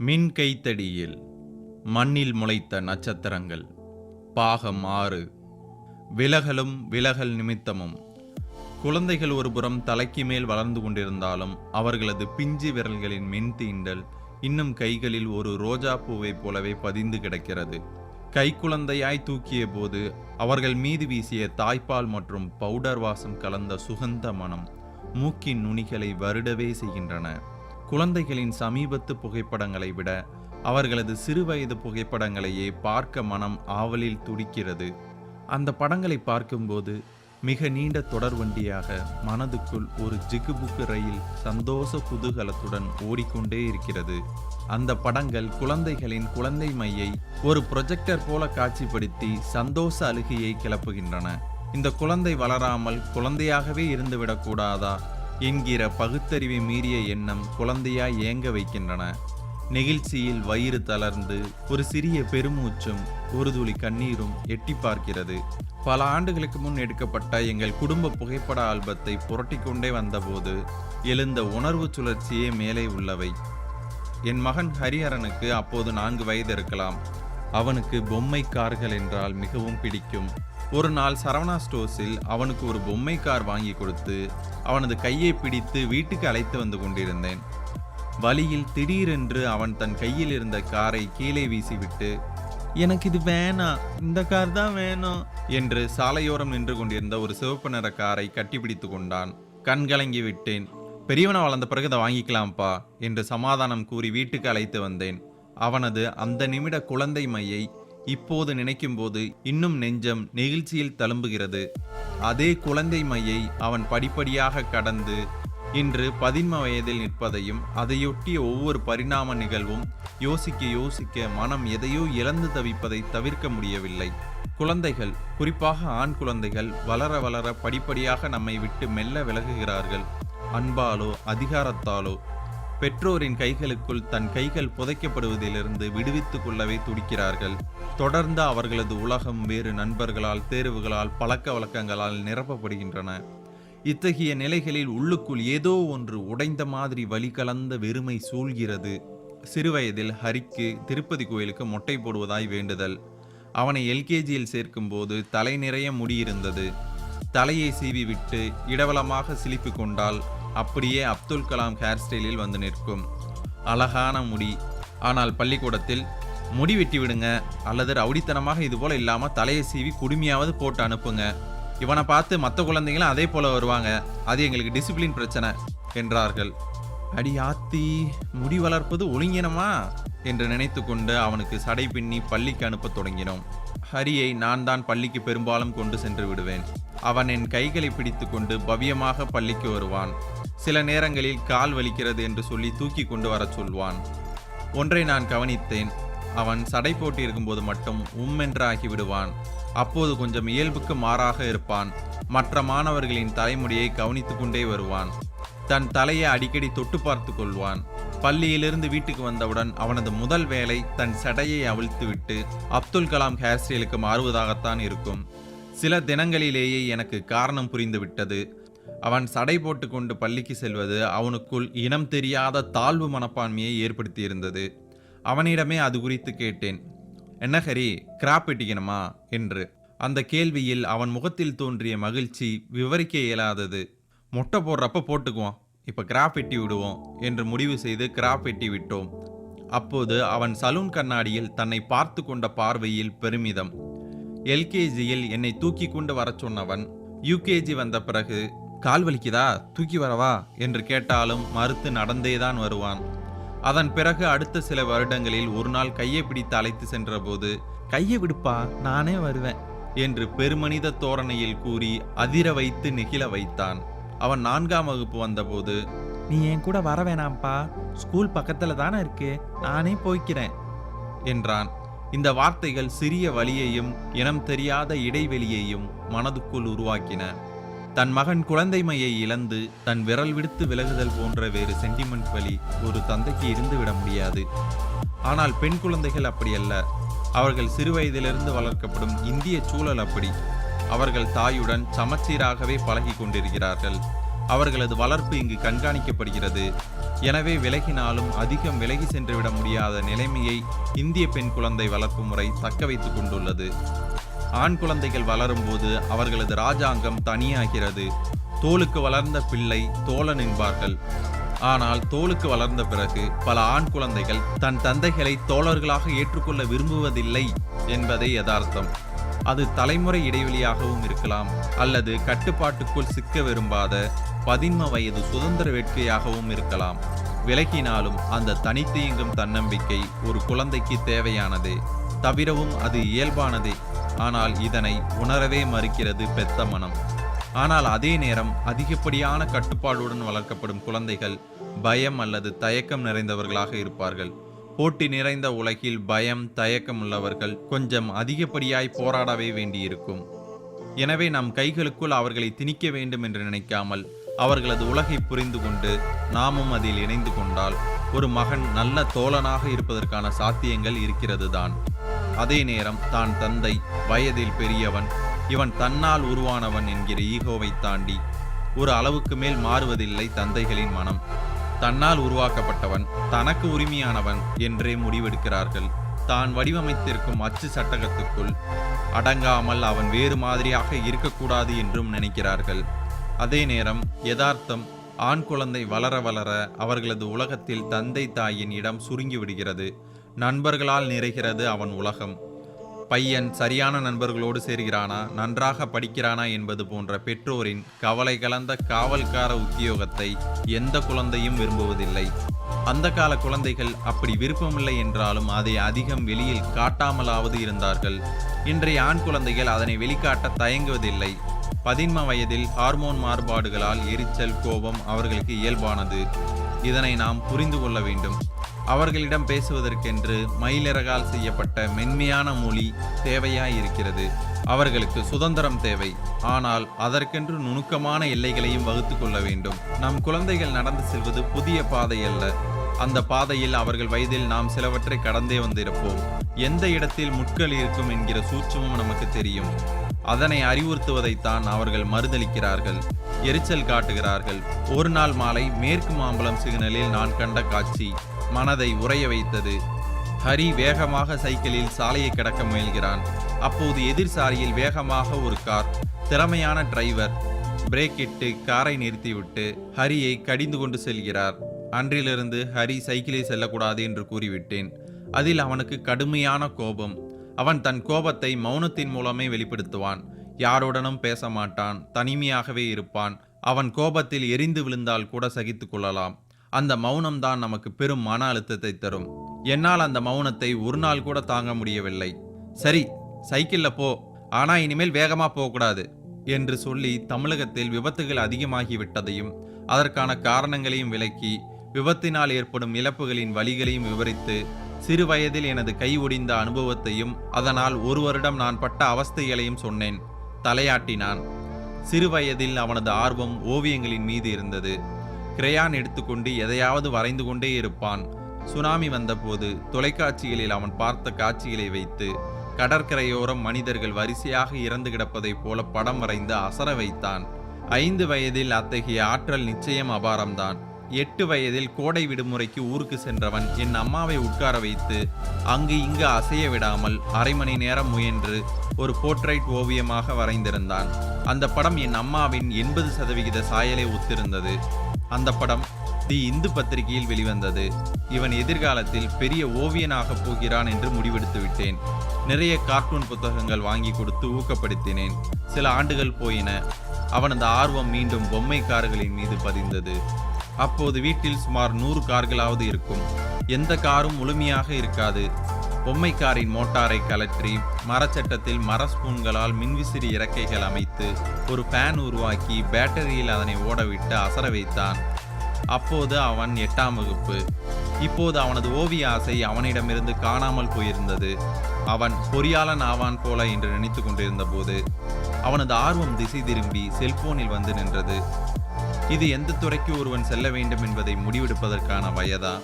மின் கைத்தடியில் மண்ணில் முளைத்த நட்சத்திரங்கள் பாகம் ஆறு. விலகலும் விலகல் நிமித்தமும். குழந்தைகள் ஒருபுறம் தலைக்கு மேல் வளர்ந்து கொண்டிருந்தாலும் அவர்களது பிஞ்சு விரல்களின் மின் தீண்டல் இன்னும் கைகளில் ஒரு ரோஜா பூவைப் போலவே பதிந்து கிடக்கிறது. கைக்குழந்தையாய் தூக்கிய போது அவர்கள் மீது வீசிய தாய்ப்பால் மற்றும் பவுடர் வாசம் கலந்த சுகந்த மனம் மூக்கின் நுனிகளை வருடவே செய்கின்றன. குழந்தைகளின் சமீபத்து புகைப்படங்களை விட அவர்களது சிறுவயது புகைப்படங்களையே பார்க்க மனம் ஆவலில் துடிக்கிறது. அந்த படங்களை பார்க்கும்போது மிக நீண்ட தொடர்வண்டியாக மனதுக்குள் ஒரு ஜிகுபுக்கு ரயில் சந்தோஷ குதூகலத்துடன் ஓடிக்கொண்டே இருக்கிறது. அந்த படங்கள் குழந்தைகளின் குழந்தை மையை ஒரு ப்ரொஜெக்டர் போல காட்சிப்படுத்தி சந்தோஷ அழுகையை கிளப்புகின்றன. இந்த குழந்தை வளராமல் குழந்தையாகவே இருந்துவிடக்கூடாதா என்கிற பகுத்தறிவை மீறிய எண்ணம் குழந்தையாய் ஏங்க வைக்கின்றன. நெகிழ்ச்சியில் வயிறு தளர்ந்து ஒரு சிறிய பெருமூச்சும் ஒரு துளி கண்ணீரும் எட்டி பார்க்கிறது. பல ஆண்டுகளுக்கு முன் எடுக்கப்பட்ட எங்கள் குடும்ப புகைப்பட ஆல்பத்தை புரட்டிக்கொண்டே வந்தபோது எழுந்த உணர்வு சுழற்சியே மேலே உள்ளவை. என் மகன் ஹரிஹரனுக்கு அப்போது நான்கு வயது இருக்கலாம். அவனுக்கு பொம்மை கார்கள் என்றால் மிகவும் பிடிக்கும். ஒரு நாள் சரவணா ஸ்டோர்ஸில் அவனுக்கு ஒரு பொம்மை கார் வாங்கி கொடுத்து அவனது கையை பிடித்து வீட்டுக்கு அழைத்து வந்து கொண்டிருந்தேன். வழியில் திடீரென்று அவன் தன் கையில் இருந்த காரை கீழே வீசிவிட்டு எனக்கு இது வேணாம் இந்த கார் தான் வேணும் என்று சாலையோரம் நின்று கொண்டிருந்த ஒரு சிவப்பு நிற காரை கட்டிப்பிடித்து கொண்டான். கண்கலங்கி விட்டேன். பெரியவனை வளர்ந்த பிறகு இதை வாங்கிக்கலாம்ப்பா என்று சமாதானம் கூறி வீட்டுக்கு அழைத்து வந்தேன். அவனது அந்த நிமிட குழந்தை மையை இப்போது நினைக்கும்போது இன்னும் நெஞ்சம் நெகிழ்ச்சியில் தழும்புகிறது. அதே குழந்தை மையை அவன் படிப்படியாக கடந்து இன்று பதின்ம வயதில் நிற்பதையும் அதையொட்டிய ஒவ்வொரு பரிணாம நிகழ்வும் யோசிக்க யோசிக்க மனம் எதையோ இழந்து தவிப்பதை தவிர்க்க முடியவில்லை. குழந்தைகள் குறிப்பாக ஆண் குழந்தைகள் வளர வளர படிப்படியாக நம்மை விட்டு மெல்ல விலகுகிறார்கள். அன்பாலோ அதிகாரத்தாலோ பெற்றோரின் கைகளுக்குள் தன் கைகள் புதைக்கப்படுவதிலிருந்து விடுவித்துக் கொள்ளவே துடிக்கிறார்கள். தொடர்ந்து அவர்களது உலகம் வேறு நண்பர்களால் தேர்வுகளால் பழக்க வழக்கங்களால் நிரப்பப்படுகின்றன. இத்தகைய நிலைகளில் உள்ளுக்குள் ஏதோ ஒன்று உடைந்த மாதிரி வழி கலந்த வெறுமை சூழ்கிறது. சிறுவயதில் ஹரிக்கு திருப்பதி கோயிலுக்கு மொட்டை போடுவதாய் வேண்டுதல். அவனை எல்கேஜியில் சேர்க்கும்போது தலை நிறைய முடியிருந்தது தலையை சீவி விட்டு இடவலமாக சிலிப்பு கொண்டால் அப்படியே அப்துல் கலாம் ஹேர் ஸ்டைலில் வந்து நிற்கும். அழகான முடி. ஆனால் பள்ளிக்கூடத்தில் முடி வெட்டி விடுங்க அல்லது ரவுடித்தனமாக இது இல்லாமல் தலையை சீவி குடுமையாவது போட்டு அனுப்புங்க. இவனை பார்த்து மற்ற குழந்தைங்களும் அதே போல் வருவாங்க. அது எங்களுக்கு டிசிப்ளின் பிரச்சனை என்றார்கள். அடி ஆத்தி முடி வளர்ப்பது ஒழுங்கினமா? என்று நினைத்து கொண்டு அவனுக்கு சடை பின்னி பள்ளிக்கு அனுப்பத் தொடங்கினோம். ஹரியை நான் தான் பள்ளிக்கு பெரும்பாலும் கொண்டு சென்று விடுவேன். அவன் என் கைகளை பிடித்துக்கொண்டு பவ்யமாக பள்ளிக்கு வருவான். சில நேரங்களில் கால் வலிக்கிறது என்று சொல்லி தூக்கி கொண்டு வரச் சொல்வான். ஒன்றை நான் கவனித்தேன். அவன் சடை போட்டிருக்கும்போது மட்டும் உம்மென்றாகி விடுவான். அப்போது கொஞ்சம் இயல்புக்கு மாறாக இருப்பான். மற்ற மாணவர்களின் தலைமுடியை கவனித்து கொண்டே வருவான். தன் தலையை அடிக்கடி தொட்டு பார்த்து கொள்வான். பள்ளியிலிருந்து வீட்டுக்கு வந்தவுடன் அவனது முதல் வேலை தன் சடையை அவிழ்த்துவிட்டு அப்துல் கலாம் ஹேர் ஸ்டைலுக்கு மாறுவதாகத்தான் இருக்கும். சில தினங்களிலேயே எனக்கு காரணம் புரிந்துவிட்டது. அவன் சடை போட்டுக்கொண்டு பள்ளிக்கு செல்வது அவனுக்குள் இனம் தெரியாத தாழ்வு மனப்பான்மையை ஏற்படுத்தியிருந்தது. அவனிடமே அது குறித்து கேட்டேன். என்ன ஹரி கிராப் வெட்டிக்கணுமா? என்று. அந்த கேள்வியில் அவன் முகத்தில் தோன்றிய மகிழ்ச்சி விவரிக்க இயலாதது. மொட்டை போடுறப்ப போட்டுக்குவான் இப்போ கிராப் வெட்டி விடுவோம் என்று முடிவு செய்து கிராப் வெட்டி விட்டோம். அப்போது அவன் சலூன் கண்ணாடியில் தன்னை பார்த்து கொண்ட பார்வையில் பெருமிதம். எல்கேஜியில் என்னை தூக்கி கொண்டு வர சொன்னவன் யூகேஜி வந்த பிறகு கால் வலிக்குதா? தூக்கி வரவா? என்று கேட்டாலும் மறுத்து நடந்தேதான் வருவான். அதன் பிறகு அடுத்த சில வருடங்களில் ஒரு நாள் கையை பிடித்து அழைத்து சென்றபோது கையை விடுப்பா நானே வருவேன் என்று பெருமனித தோரணையில் கூறி அதிர வைத்து நெகிழ வைத்தான். அவன் நான்காம் வகுப்பு வந்தபோது நீ என் கூட வர வேணாம்ப்பா ஸ்கூல் பக்கத்துல தானே இருக்கு நானே போய்க்கிறேன் என்றான். இந்த வார்த்தைகள் சிறிய வழியையும் இனம் தெரியாத இடைவெளியையும் மனதுக்குள் உருவாக்கின. தன் மகன் குழந்தைமையை இழந்து தன் விரல் விடுத்து விலகுதல் போன்ற வேறு சென்டிமெண்ட் வழி ஒரு தந்தைக்கு இருந்து விட முடியாது. ஆனால் பெண் குழந்தைகள் அப்படியல்ல. அவர்கள் சிறுவயதிலிருந்து வளர்க்கப்படும் இந்திய சூழல் அப்படி. அவர்கள் தாயுடன் சமச்சீராகவே பழகி கொண்டிருக்கிறார்கள். அவர்களது வளர்ப்பு இங்கு கண்காணிக்கப்படுகிறது. எனவே விலகினாலும் அதிகம் விலகி சென்றுவிட முடியாத நிலைமையை இந்திய பெண் குழந்தை வளர்ப்பு முறை தக்க வைத்துக் கொண்டுள்ளது. ஆண் குழந்தைகள் வளரும்போது அவர்களது ராஜாங்கம் தனியாகிறது. தோலுக்கு வளர்ந்த பிள்ளை தோழன் என்பார்கள். ஆனால் தோலுக்கு வளர்ந்த பிறகு பல ஆண் குழந்தைகள் தன் தந்தைகளை தோழர்களாக ஏற்றுக்கொள்ள விரும்புவதில்லை என்பதே யதார்த்தம். அது தலைமுறை இடைவெளியாகவும் இருக்கலாம் அல்லது கட்டுப்பாட்டுக்குள் சிக்க விரும்பாத பதின்ம வயது சுதந்திர வேட்கையாகவும் இருக்கலாம். விலகினாலும் அந்த தனித்து இயங்கும் தன்னம்பிக்கை ஒரு குழந்தைக்கு தேவையானதே. தவிரவும் அது இயல்பானதே. ஆனால் இதனை உணரவே மறுக்கிறது பெத்த மனம். ஆனால் அதே நேரம் அதிகப்படியான கட்டுப்பாடுடன் வளர்க்கப்படும் குழந்தைகள் பயம் அல்லது தயக்கம் நிறைந்தவர்களாக இருப்பார்கள். போட்டி நிறைந்த உலகில் பயம் தயக்கம் உள்ளவர்கள் கொஞ்சம் அதிகப்படியாய் போராடவே வேண்டியிருக்கும். எனவே நம் கைகளுக்குள் அவர்களை திணிக்க வேண்டும் என்று நினைக்காமல் அவர்களது உலகை புரிந்து கொண்டு நாமும் அதில் இணைந்து கொண்டால் ஒரு மகன் நல்ல தோழனாக இருப்பதற்கான சாத்தியங்கள் இருக்கிறது தான் அதே நேரம் தான் தந்தை வயதில் பெரியவன். இவன் தன்னால் உருவானவன் என்கிற ஈகோவை தாண்டி ஒரு அளவுக்கு மேல் மாறுவதில்லை தந்தைகளின் மனம். தன்னால் உருவாக்கப்பட்டவன் தனக்கு உரிமையானவன் என்றே முடிவெடுக்கிறார்கள். தான் வடிவமைத்திருக்கும் அச்சு சட்டகத்துக்குள் அடங்காமல் அவன் வேறு மாதிரியாக இருக்கக்கூடாது என்றும் நினைக்கிறார்கள். அதே நேரம் யதார்த்தம் ஆண் குழந்தை வளர வளர அவர்களது உலகத்தில் தந்தை தாயின் இடம் சுருங்கி விடுகிறது. நண்பர்களால் நிறைகிறது அவன் உலகம். பையன் சரியான நண்பர்களோடு சேர்கிறானா நன்றாக படிக்கிறானா என்பது போன்ற பெற்றோரின் கவலை கலந்த காவல்கார உத்தியோகத்தை எந்த குழந்தையும் விரும்புவதில்லை. அந்த கால குழந்தைகள் அப்படி விருப்பமில்லை என்றாலும் அதை அதிகம் வெளியில் காட்டாமலாவது இருந்தார்கள். இன்றைய ஆண் குழந்தைகள் அதனை வெளிக்காட்ட தயங்குவதில்லை. பதின்ம வயதில் ஹார்மோன் மாறுபாடுகளால் எரிச்சல் கோபம் அவர்களுக்கு இயல்பானது. இதனை நாம் புரிந்து கொள்ள வேண்டும். அவர்களிடம் பேசுவதற்கென்று மயிலிறகால் செய்யப்பட்ட மென்மையான மொழி தேவையாய் இருக்கிறது அவர்களுக்கு சுதந்திரம் தேவை. ஆனால் அதற்கென்று நுணுக்கமான எல்லைகளையும் வகுத்து கொள்ள வேண்டும். நம் குழந்தைகள் நடந்து செல்வது புதிய பாதை அல்ல. அந்த பாதையில் அவர்கள் வயதில் நாம் சிலவற்றை கடந்தே வந்திருப்போம். எந்த இடத்தில் முட்கள் இருக்கும் என்கிற சூட்சமும் நமக்கு தெரியும். அதனை அறிவுறுத்துவதைத்தான் அவர்கள் மறுதளிக்கிறார்கள். எரிச்சல் காட்டுகிறார்கள். ஒரு நாள் மாலை மேற்கு மாம்பலம் சிக்னலில் நான் கண்ட காட்சி. மனதை உறைய வைத்தது. ஹரி வேகமாக சைக்கிளில் சாலையை கடக்க முயல்கிறான். அப்போது எதிர் சாலையில் வேகமாக ஒரு கார் திறமையான டிரைவர் பிரேக் இட்டு காரை நிறுத்திவிட்டு ஹரியை கடிந்து கொண்டு செல்கிறார். அன்றிலிருந்து ஹரி சைக்கிளில் செல்லக்கூடாது என்று கூறிவிட்டேன். அதில் அவனுக்கு கடுமையான கோபம். அவன் தன் கோபத்தை மௌனத்தின் மூலமே வெளிப்படுத்துவான். யாருடனும் பேச மாட்டான். தனிமையாகவே இருப்பான். அவன் கோபத்தில் எரிந்து விழுந்தால் கூட சகித்துக் கொள்ளலாம். அந்த மௌனம்தான் நமக்கு பெரும் மன அழுத்தத்தை தரும். என்னால் அந்த மௌனத்தை ஒரு நாள் கூட தாங்க முடியவில்லை. சரி சைக்கிளில் போ. ஆனா இனிமேல் வேகமாக போகக்கூடாது என்று சொல்லி தமிழகத்தில் விபத்துகள் அதிகமாகிவிட்டதையும் அதற்கான காரணங்களையும் விளக்கி விபத்தினால் ஏற்படும் இழப்புகளின் வழிகளையும் விவரித்து சிறு வயதில் எனது கை ஒடிந்த அனுபவத்தையும் அதனால் ஒரு வருடம் நான் பட்ட அவஸ்தைகளையும் சொன்னேன். தலையாட்டினான். சிறு வயதில் அவனது ஆர்வம் ஓவியங்களின் மீது இருந்தது. கிரையான் எடுத்துக்கொண்டு எதையாவது வரைந்து கொண்டே இருப்பான். சுனாமி வந்தபோது தொலைக்காட்சிகளில் அவன் பார்த்த காட்சிகளை வைத்து கடற்கரையோரம் மனிதர்கள் வரிசையாக இறந்து கிடப்பதைப் போல படம் வரைந்து அசர வைத்தான். ஐந்து வயதில் அத்தகைய ஆற்றல் நிச்சயம் அபாரம்தான். எட்டு வயதில் கோடை விடுமுறைக்கு ஊருக்கு சென்றவன் என் அம்மாவை உட்கார வைத்து அங்கு இங்கு அசைய விடாமல் அரை மணி நேரம் முயன்று ஒரு போர்ட்ரைட் ஓவியமாக வரைந்திருந்தான். அந்த படம் என் அம்மாவின் எண்பது சதவிகித சாயலை ஒத்திருந்தது. அந்த படம் தி இந்து பத்திரிகையில் வெளிவந்தது. இவன் எதிர்காலத்தில் பெரிய ஓவியனாக போகிறான் என்று முடிவெடுத்து விட்டேன். நிறைய கார்ட்டூன் புத்தகங்கள் வாங்கி கொடுத்து ஊக்கப்படுத்தினேன். சில ஆண்டுகள் போயின. அவனது ஆர்வம் மீண்டும் பொம்மை கார்களின் மீது பதிந்தது. அப்போது வீட்டில் சுமார் நூறு கார்களாவது இருக்கும். எந்த காரும் முழுமையாக இருக்காது. பொம்மை காரின் மோட்டாரை கலற்றி மரச்சட்டத்தில் மர ஸ்பூன்களால் மின்விசிறி இறக்கைகள் அமைத்து ஒரு ஃபேன் உருவாக்கி பேட்டரியில் அதனை ஓடவிட்டு அசர வைத்தான். அப்போது அவன் எட்டாம் வகுப்பு. இப்போது அவனது ஓவிய ஆசை அவனிடமிருந்து காணாமல் போயிருந்தது. அவன் பொறியாளன் ஆவான் போல என்று நினைத்து கொண்டிருந்த போது அவனது ஆர்வம் திசை திரும்பி செல்போனில் வந்து நின்றது. இது எந்த துறைக்கு ஒருவன் செல்ல வேண்டும் என்பதை முடிவெடுப்பதற்கான வயதா?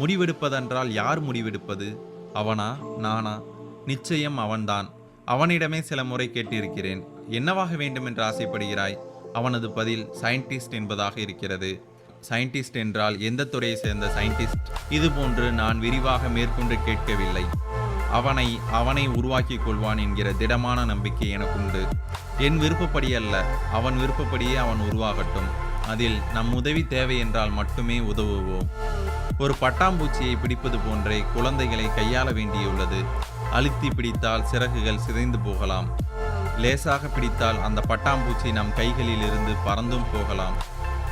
முடிவெடுப்பதென்றால் யார் முடிவெடுப்பது? அவனா? நானா? நிச்சயம் அவன்தான். அவனிடமே சில முறை கேட்டிருக்கிறேன். என்னவாக வேண்டும் என்று ஆசைப்படுகிறாய்? அவனது பதில் சயின்டிஸ்ட் என்பதாக இருக்கிறது. சயின்டிஸ்ட் என்றால் எந்த துறையை சேர்ந்த சயின்டிஸ்ட் இதுபோன்று நான் விரிவாக மேற்கொண்டு கேட்கவில்லை. அவனை அவனை உருவாக்கி கொள்வான் என்கிற திடமான நம்பிக்கை எனக்கு உண்டு என் விருப்பப்படி அல்ல. அவன் விருப்பப்படியே அவன் உருவாகட்டும். அதில் நம் உதவி தேவை என்றால் மட்டுமே உதவுவோம். ஒரு பட்டாம்பூச்சியை பிடிப்பது போன்றே குழந்தைகளை கையாள வேண்டியுள்ளது. அழுத்தி பிடித்தால் சிறகுகள் சிதைந்து போகலாம். லேசாக பிடித்தால் அந்த பட்டாம்பூச்சி நம் கைகளில் இருந்து பறந்தும் போகலாம்.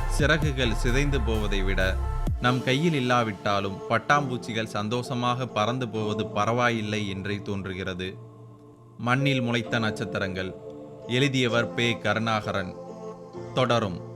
சிறகுகள் சிதைந்து போவதை விட நம் கையில் இல்லாவிட்டாலும் பட்டாம்பூச்சிகள் சந்தோஷமாக பறந்து போவது பரவாயில்லை என்றே தோன்றுகிறது. மண்ணில் முளைத்த நட்சத்திரங்கள். எழுதியவர் பே கருணாகரன். தொடரும்.